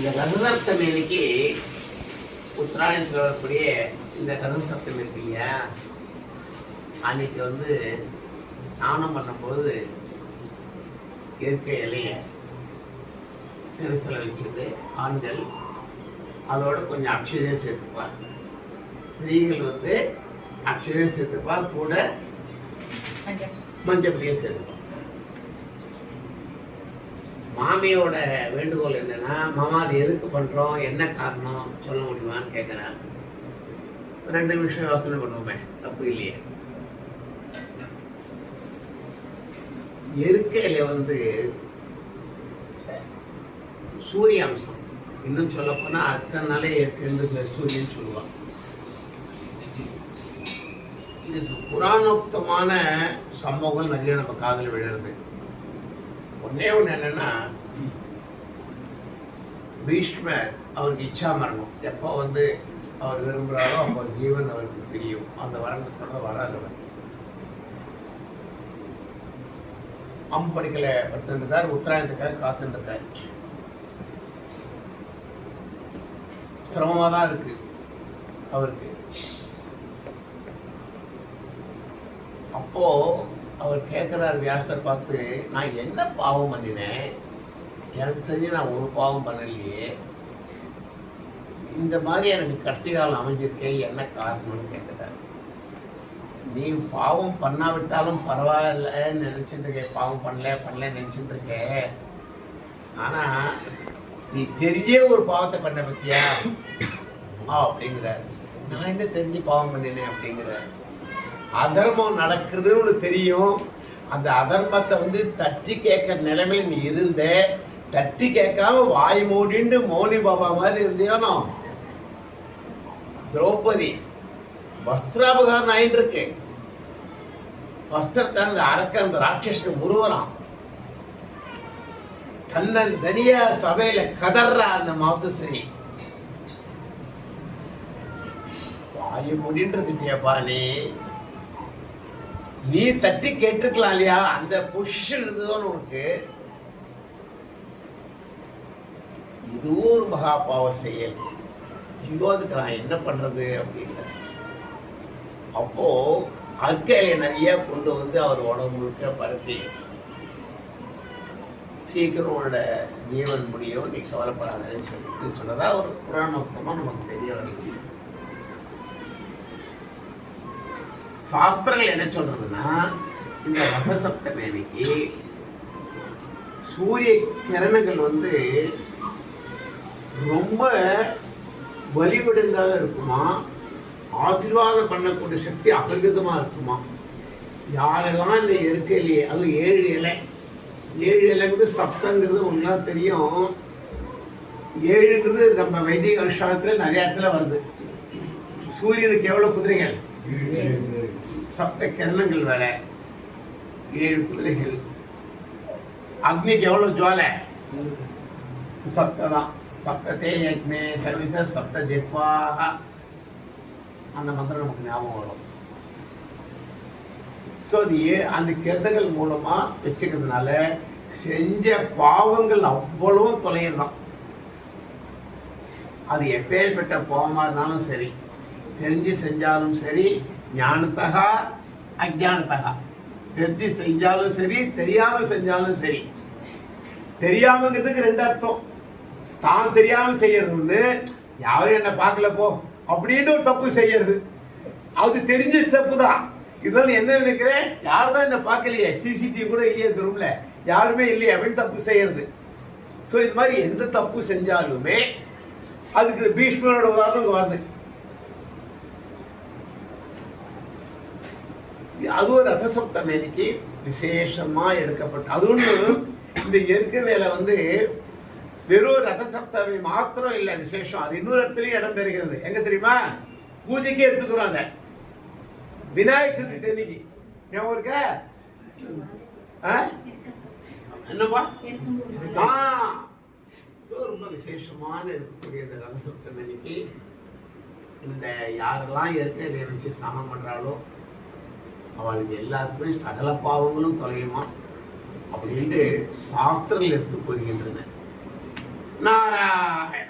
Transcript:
இந்த ரதசப்தமி அன்னைக்கு உத்தராயணத்தில் வரக்கூடிய இந்த ரதசப்தமி இருக்கு இல்லையா? அன்னைக்கு வந்து ஸ்நானம் பண்ணும்போது இருக்க இலைய சிறுசில் வச்சுட்டு ஆண்கள் அதோட கொஞ்சம் அக்ஷதையும் சேர்த்துப்பார் ஸ்திரீகள் வந்து அக்ஷதையும் சேர்த்துப்பா கூட மஞ்சப்படியும் சேர்த்துப்பா மாமியோட வேண்டுகோள் என்னன்னா மாமா அது எதுக்கு பண்றோம்? என்ன காரணம்? சொல்ல முடியுமான்னு கேட்குறேன் ரெண்டு நிமிஷம் யோசனை பண்ணுவோமே தப்பு இல்லையே? இருக்கையில வந்து சூரிய அம்சம் இன்னும் சொல்ல போனா அத்தனாலே இருக்குன்னு சூரியன் சொல்லுவான் இது புராணோக்தமான சம்பவங்கள் நிறைய நம்ம காதல் விழுறது. ஒன்னே ஒன்று என்னன்னா பீஷ்மர் அவருக்கு இச்சா மரணம். எப்போ வந்து அவர் விரும்புகிறாரோ அப்போ ஜீவன் அவருக்கு பிரியும் அந்த வரணத்தோட வராதவர் அம்படிக்கல படுத்துருக்கார் உத்தராயணத்துக்காக காத்துருக்கார் சிரமமாக தான் இருக்கு அவருக்கு. அப்போ அவர் கேட்குறார் வியாசத்தை பார்த்து நான் என்ன பாவம் பண்ணினேன்? எனக்கு தெரிஞ்சு நான் ஒரு பாவம் பண்ணலையே. இந்த மாதிரி எனக்கு கடைசி காலம் அமைஞ்சிருக்கே என்ன காரணம்னு கேட்குறாரு நீ பாவம் பண்ணாவிட்டாலும் பரவாயில்லன்னு நினச்சிட்டு இருக்கே பாவம் பண்ணல பண்ணல நினச்சிட்டு இருக்கே ஆனால் நீ தெரிஞ்சே ஒரு பாவத்தை பண்ண பற்றியா ஆ அப்படிங்கிறார். நான் என்ன தெரிஞ்சு பாவம் பண்ணினேன்? அப்படிங்கிறார். அதர்மம் நடக்குதுன்னு தெரியும். அந்த அதர்மத்தை வந்து தட்டி கேட்கற நிலைமையில் நீ இருந்த தட்டி கேட்காம வாய் மூடிண்டு மௌனி பாபா மாதிரி இருந்தியானோ திரௌபதி வஸ்திராபகாரம் ஆயிட்டு இருக்கு வஸ்திரத்தை அந்த அரக்க அந்த ராட்சசன் முருவரான் தன்னன் தனியா சபையில கதறா அந்த மாத்துஸ்ரீ வாய் மூடின்றதுட்டியாப்பா நீ? நீ தட்டி கேட்டிருக்கலாம் இல்லையா? அந்த பொசிஷன் இருந்ததோன்னு உனக்கு. இதுவும் ஒரு மகாபாவ செயல். ஐயோ அதுக்கு நான் என்ன பண்றது அப்படின்னு அப்போ அற்கையை நிறைய கொண்டு வந்து அவர் உடம்பு முழுக்க பரப்பி. சீக்கிரம் உன்னோட ஜீவன் முடியும். நீ கவலைப்படாதன்னு சொல்லிட்டு சொன்னதா ஒரு புராணத்தமாக நமக்கு தெரிய வருது. சாஸ்திரங்கள் என்ன சொல்றதுன்னா இந்த ரதசப்தமி அன்னைக்கு சூரிய கிரணங்கள் வந்து ரொம்ப வலிவிடுந்தாக இருக்குமா? ஆசீர்வாதம் பண்ணக்கூடிய சக்தி அபரிதமாக இருக்குமா? யாரெல்லாம் இந்த இருக்கையிலேயே அதுவும் ஏழு இலை. ஏழு இலைங்கிறது சப்தங்கிறது ஒன்றா தெரியும். ஏழுங்கிறது நம்ம வைதிக அனுஷ்டானத்தில் நிறைய இடத்துல வருது. சூரியனுக்கு எவ்வளோ குதிரைகள்? சப்த கிரணங்கள் வேற. ஏழு குதிரைகள் அக்னிக்கு எவ்வளவு ஜுவாலை? சப்த தான். சப்தத்தே யக்னே சர்வீச சப்த ஜெக்வாக அந்த மந்திரம் நமக்கு ஞாபகம் வரும். ஸோ அது ஏ அந்த கிருதங்கள் மூலமா வச்சுக்கிறதுனால செஞ்ச பாவங்கள் அவ்வளவும் தொலையிடலாம் அது எப்பேற்பட்ட பாவமாக இருந்தாலும் சரி. தெரிஞ்சு செஞ்சாலும் சரி ஞானத்தகா அஜானத்தகா. தெரிஞ்சு செஞ்சாலும் சரி தெரியாம செஞ்சாலும் சரி. தெரியாமங்கிறதுக்கு ரெண்டு அர்த்தம். தான் தெரியாம செய்யறது ஒண்ணு யாரும் என்ன பார்க்கல போ அப்படின்னு ஒரு தப்பு செய்யறது. அது தெரிஞ்ச தப்பு தான். இதுல என்ன நினைக்கிறேன்? யாரும் தான் என்ன பார்க்கலையே. சிசிடிவி கூட இல்லையே இந்த ரூம்ல யாருமே இல்லையே அப்படின்னு தப்பு செய்யறது. ஸோ இது மாதிரி எந்த தப்பு செஞ்சாலுமே அதுக்கு பீஷ்மரோட உதாரணம் இங்க வருது. அது ஒரு ரதசப்தமி அன்னைக்கு விசேஷமா எடுக்கப்பட்ட அது ஒன்றும் இந்த இயற்கையில வந்து வெறும் ரதசப்தமி மாத்திரம் இல்லை விசேஷம். அது இன்னொரு இடத்துலயும் இடம் பெறுகிறது. எங்க தெரியுமா? பூஜைக்கு எடுத்துக்கிறோம் அதை. விநாயகர் சதுர்த்தி அன்னைக்கு. ஞாபகம் இருக்க? ஆ? என்னப்பா? ஆ. ரொம்ப விசேஷமான இருக்கக்கூடிய இந்த ரதசப்தம் அன்னைக்கு இந்த யாரெல்லாம் இயற்கையை வச்சு ஸ்நானம் பண்ணுறாலோ அவளுக்கு எல்லாருக்குமே சகல பாவங்களும் தொலையுமா? அப்படின்ட்டு சாஸ்திரங்கள் எடுத்து போகின்றன நாராயண